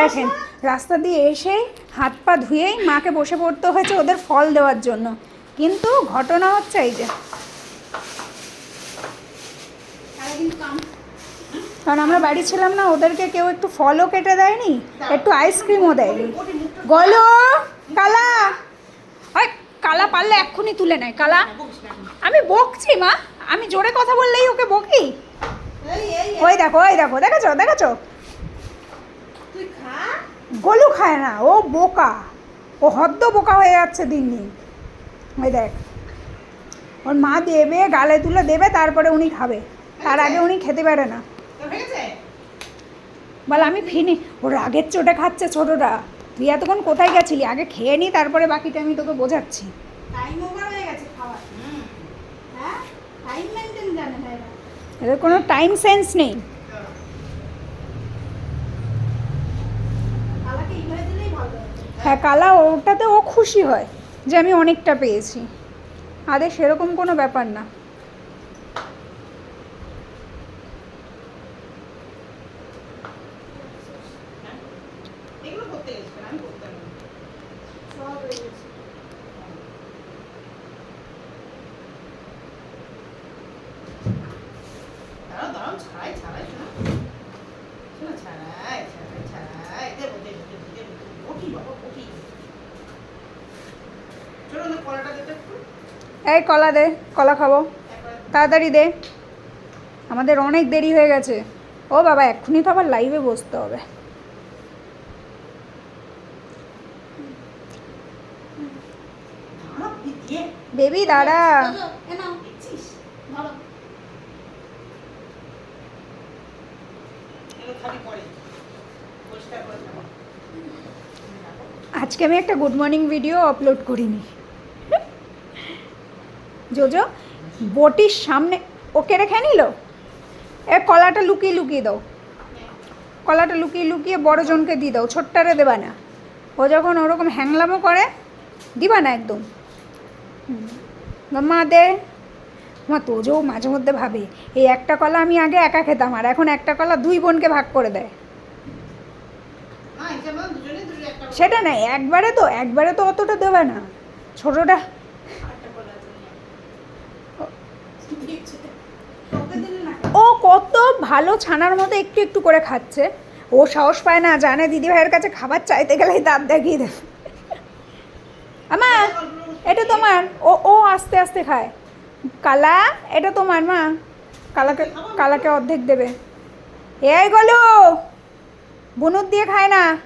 দেখেন, রাস্তা দিয়ে এসেই হাত পা ধুয়েই মাকে বসে পড়তে হয়েছে ওদের ফল দেওয়ার জন্য। কিন্তু ঘটনা হচ্ছে এই যে। কারণ আমরা বাড়ি ছিলাম না, ওদেরকে কেউ একটু ফলও কেটে দেয়নি, একটু আইসক্রিমও দেয়নি। গলো, কালা। কালা পারলে এক্ষুনি তুলে নেয় কালা। আমি বকছি, মা। আমি জোরে কথা বললেই ওকে বকি। ওই দেখো ওই দেখো, দেখেছ দেখেছ? গলু খায় না ও বোকা। ও হদ্দ বোকা হয়ে যাচ্ছে দিন দিন। ওই দেখ ওর মা দেবে গালে তুলে দেবে তারপরে উনি খাবে। তার আগে উনি খেতে পারে না। বল আমি ফিনি। ওর রাগের চোটে খাচ্ছে ছোটটা। তুই এতক্ষণ কোথায় গেছিলি? আগে খেয়ে নি তারপরে বাকিটা আমি তোকে বোঝাচ্ছি। হয়ে এদের কোনো টাইম সেন্স নেই কালাকে ইমেজ দিলেই ভালো হতো। হ্যাঁ কালা, ওটাতে ও খুশি হয় যে আমি অনেকটা পেয়েছি আদের সেরকম কোনো ব্যাপার না করতাম না। সব হয়ে গেছে দাঁড়াও দাঁড়াও ছাড়াই ছাড়াই শোনা শোনা ছাড়াই ছাড়াই ছাড়াই দেবো দেবো দেবো দেবো ওটি বাবা ওটি চলো না কলাটা দিতে একটু এই কলা দে, কলা খাব। তাড়াতাড়ি দে। আমাদের অনেক দেরি হয়ে গেছে। ও বাবা, এক্ষুনি তো আবার লাইভে বসতে হবে। বেবি, দাঁড়া। আজকে আমি একটা গুড মর্নিং ভিডিও আপলোড করিনি। জোজো বটির সামনে ওকে রেখে নিল? এ কলাটা লুকিয়ে লুকিয়ে দাও। কলাটা লুকিয়ে লুকিয়ে বড় জনকে দিয়ে দাও ছোট্টারে দেবা না। ও যখন ওরকম হ্যাংলামো করে দিবা না একদম। মা দে। মা তোজও মাঝে মধ্যে ভাবে এই একটা কলা আমি আগে একা খেতাম আর এখন একটা কলা দুই বোনকে ভাগ করে দেয়। সেটা নাই একবারে তো একবারে তো অতটা দেবে না। ছোটটা আরেকটা করে আছে নিয়ে। দিচ্ছে। তোকে দিলে না ও কত ভালো ছানার মতো একটু একটু করে খাচ্ছে। ও সাহস পায় না, জানে দিদি ভাইয়ের কাছে খাবার চাইতে গেলেই দাঁত দেখিয়ে দেবে। আমার এটা তোমার। ও ও আস্তে আস্তে খায়। কালা, এটা তোমার মা। কালাকে কালাকে অর্ধেক দেবে। এই গলু, বুনুর দিয়ে খায় না।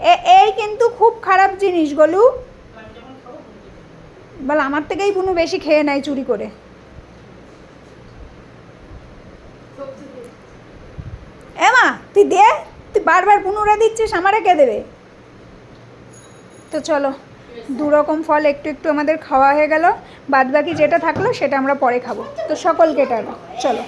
এ- এই কিন্তু খুব খারাপ জিনিস গলু। বল, আমার থেকেই বুনু বেশি খেয়ে নেয় চুরি করে সবজি দিয়ে। এ মা তুই দে, তুই বারবার পুনরা দিচ্ছিস, আমারে কে দেবে? তো চলো দু রকম ফল একটু একটু আমাদের খাওয়া হয়ে গেল বাদ বাকি যেটা থাকল সেটা আমরা পরে খাব। তো সকলকে টানো চলো।